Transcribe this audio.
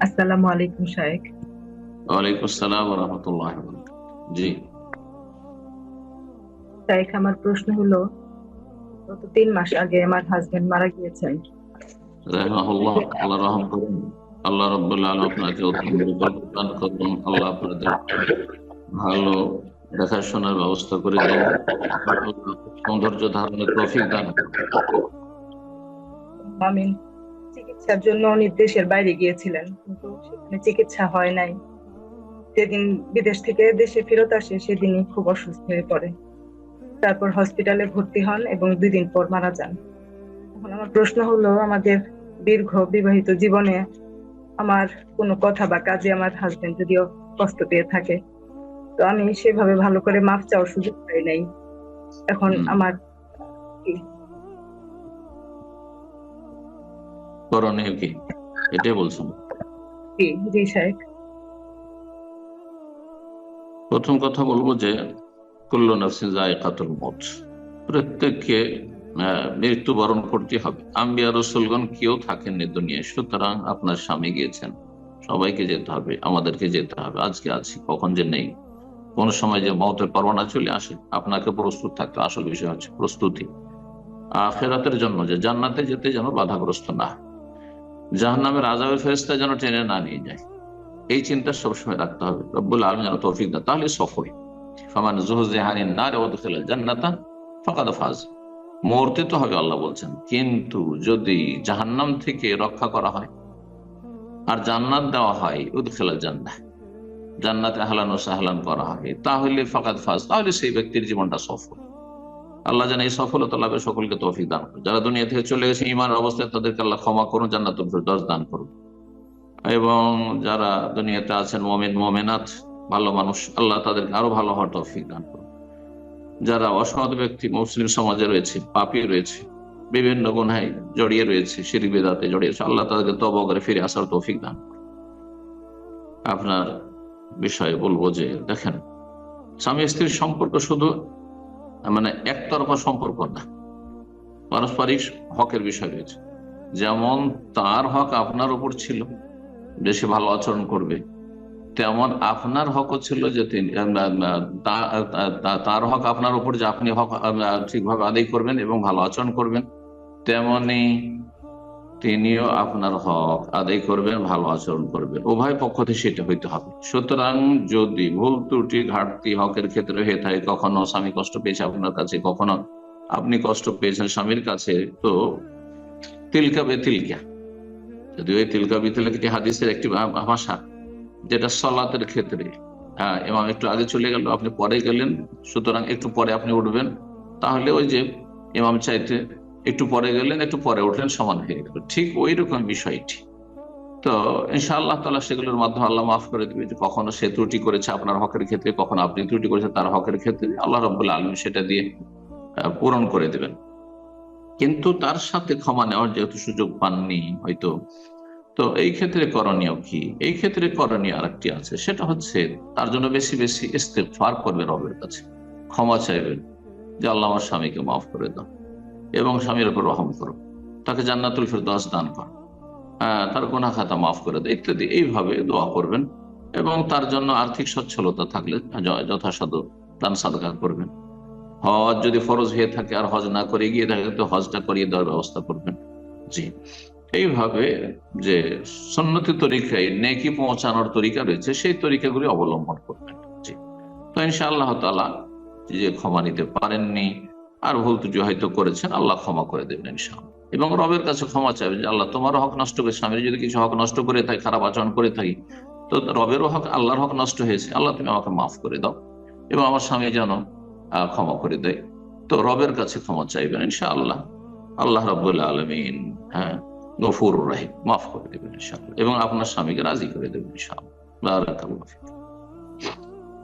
আসসালামু আলাইকুম ওয়ালাইকুম আসসালাম রহমতুল্লাহ জি। শায়েখ আমার প্রশ্ন হলো গত তিন মাস আগে আমার হাজবেন্ড মারা গিয়েছেন। রাহমাহুল্লাহ আল্লাহ রহম করুন। আল্লাহ রব্বুল আলম আপনাকে উত্তম দান করুন। আল্লাহ আপনাদের ভালো দেখাশোনার ব্যবস্থা করে দেন। সৌন্দর্য ধারণের তৌফিক দান করুন। আমি চিকিৎসার জন্য নির্দেশের বাইরে গিয়েছিলেন কিন্তু সেখানে চিকিৎসা হয় নাই। যেদিন বিদেশ থেকে দেশে ফেরত আসে সেদিনই খুব অসুস্থ হয়ে পড়ে। তারপর হসপিটালে ভর্তি হন এবং দুই দিন পর মারা যান। এখন আমার প্রশ্ন হলো আমাদের দীর্ঘ বিবাহিত জীবনে আমার কোনো কথা বা কাজে আমার হাজবেন্ড যদিও কষ্ট পেয়ে থাকে তো আমি সেভাবে ভালো করে মাফ চাওয়ার সুযোগ পাই নাই। এখন আমার করণীয় কি? এটাই বলছেন জি প্রথম কথা বলব যে কুল্লু নাফসিন জায়কাতুল মত প্রত্যেককে মৃত্যুবরণ করতে হবে। আম্বিয়া রসুলগণ কেউ থাকেননি দুনিয়ায় সুতরাং আপনার স্বামী গিয়েছেন। সবাইকে যেতে হবে আমাদেরকে যেতে হবে। আজকে আছি কখন যে নেই। কোন সময় যে মতের পরোয়ানা চলে আসে আপনাকে প্রস্তুত থাকতে আসল বিষয় হচ্ছে প্রস্তুতি। আখেরাতের জন্য যে জান্নাতে যেতে যেন বাধাগ্রস্ত না জাহান্নামের আজাবের ফেরেস্তা যেন টেনে না নিয়ে যায়। এই চিন্তা সবসময় রাখতে হবে। রব্বুল আলম যেন তৌফিক দেয় তাহলে সফল। ফামান জুহজাহানিন না রে জান্নাতা ফাকাদ ফাজ। মরতে তো হবে আল্লাহ বলছেন। কিন্তু যদি জাহান্নাম থেকে রক্ষা করা হয় আর জান্নাত দেওয়া হয় উদখেলা জান্নাত জান্নাতে আহলান ও সাহলান করা হয়, তাহলে ফাকাদ ফাজ। তাহলে সেই ব্যক্তির জীবনটা সফল। আল্লাহ যেন এই সফলতা লাভে সকলকে তৌফিক দান করুন। যারা দুনিয়া থেকে চলে গেছে ইমান অবস্থায় তাদেরকে আল্লাহ ক্ষমা করুন, জান্নাতুল ফেরদৌস দান করুন। এবং যারা দুনিয়াতে আছেন, মোমেন মোমেনাথ ভালো মানুষ, আল্লাহ তাদেরকে আরও ভালো হওয়ার তৌফিক দান করুন। যারা অসৎ ব্যক্তি, মুসলিম সমাজে রয়েছে, পাপি রয়েছে, বিভিন্ন গুনায় জড়িয়ে রয়েছে সিঁড়ি বেদাতে জড়িয়েছে আল্লাহ তাদেরকে তব করে ফিরে আসার তৌফিক দান। আপনার বিষয়ে বলব যে, দেখেন স্বামী স্ত্রীর সম্পর্ক শুধু মানে একতরফা সম্পর্ক না। পারস্পরিক হকের বিষয় রয়েছে। যেমন তার হক আপনার উপর ছিল, বেশি ভালো আচরণ করবে। তেমন আপনার হকও ছিল যে তার হক আপনার উপর যে আপনি হক ঠিকভাবে আদায় করবেন এবং ভালো আচরণ করবেন, তেমনি তিনিও আপনার হক আদায় করবেন, ভালো আচরণ করবেন। উভয় পক্ষ থেকে সেটা হইতে হবে। সুতরাং যদি ভুল ত্রুটি, ঘাটতি, হকের ক্ষেত্রে হয়ে থাকে, কখনো স্বামী কষ্ট পেয়েছে আপনার কাছে, কখনো আপনি কষ্ট পেয়েছেন স্বামীর কাছে, তো তিলকা বে তিলকা। যদিও এই তিলকা বিতিলকা একটি হাদিসের একটি ভাষা, যেটা সলাতের ক্ষেত্রে। হ্যাঁ এমাম একটু আগে চলে গেল, আপনি পরে গেলেন, সুতরাং একটু পরে আপনি উঠবেন। তাহলে ওই যে ইমাম চাইতে একটু পরে গেলেন, একটু পরে উঠলেন সমান হয়ে গেল ঠিক ওই রকম বিষয়টি। তো ইনশাআল্লাহ তালা সেগুলোর মাধ্যমে আল্লাহ মাফ করে দিবে যে কখনো সে ত্রুটি করেছে আপনার হকের ক্ষেত্রে, কখনো আপনি ত্রুটি করেছেন তার হকের ক্ষেত্রে। আল্লাহ রব্বুল্লা আলম সেটা দিয়ে পূরণ করে দেবেন। কিন্তু তার সাথে ক্ষমা নেওয়ার যেহেতু সুযোগ পাননি হয়তো, তো এই ক্ষেত্রে করণীয় কি? এই ক্ষেত্রে করণীয় আরেকটি আছে, সেটা হচ্ছে তার জন্য বেশি বেশি ইস্তেফার করবে রবের কাছে। ক্ষমা চাইবেন যে আল্লাহ আমার স্বামীকে মাফ করে দাও। এবং স্বামীর উপর রহম করো। তাকে জান্নাতুল ফেরদৌস দান করো। তার গোনা খাতা মাফ করে দেয় ইত্যাদি। এইভাবে দোয়া করবেন এবং তার জন্য আর্থিক সচ্ছলতা থাকলে যথাসাধ্য দান সাদকা করবেন। হজ যদি ফরজ হয়ে থাকে আর হজ না করে গিয়ে থাকে, তো হজটা করিয়ে দেওয়ার ব্যবস্থা করবেন। জি। এইভাবে যে সন্ন্যতি তরিকায় নেকি পৌঁছানোর তরিকা রয়েছে, সেই তরিকাগুলি অবলম্বন করবেন। জি। তো ইনশাআল্লাহ তালা যে ক্ষমা নিতে পারেননি আর ভুল ত্রুটি হয়তো করেছেন, আল্লাহ ক্ষমা করে দেবেন ইনশাআল্লাহ। এবং রবের কাছে ক্ষমা চাইবেন যে, আল্লাহ, তোমারও হক নষ্ট করে স্বামীর যদি কিছু হক নষ্ট করে থাকি, খারাপ আচরণ করে থাকি, তো রবেরও হক, আল্লাহর হক নষ্ট হয়েছে। আল্লাহ, তুমি আমাকে মাফ করে দাও এবং আমার স্বামী যেন ক্ষমা করে দেয়। তো রবের কাছে ক্ষমা চাইবেন ইনশাআল্লাহ। আল্লাহ আল্লাহ রব্বুল্লাহ আলমিন হ্যাঁ গফুর রাহিম, মাফ করে দেবেন ইনশাআল্লাহ এবং আপনার স্বামীকে রাজি করে দেবেন ইনশাআল্লাহ।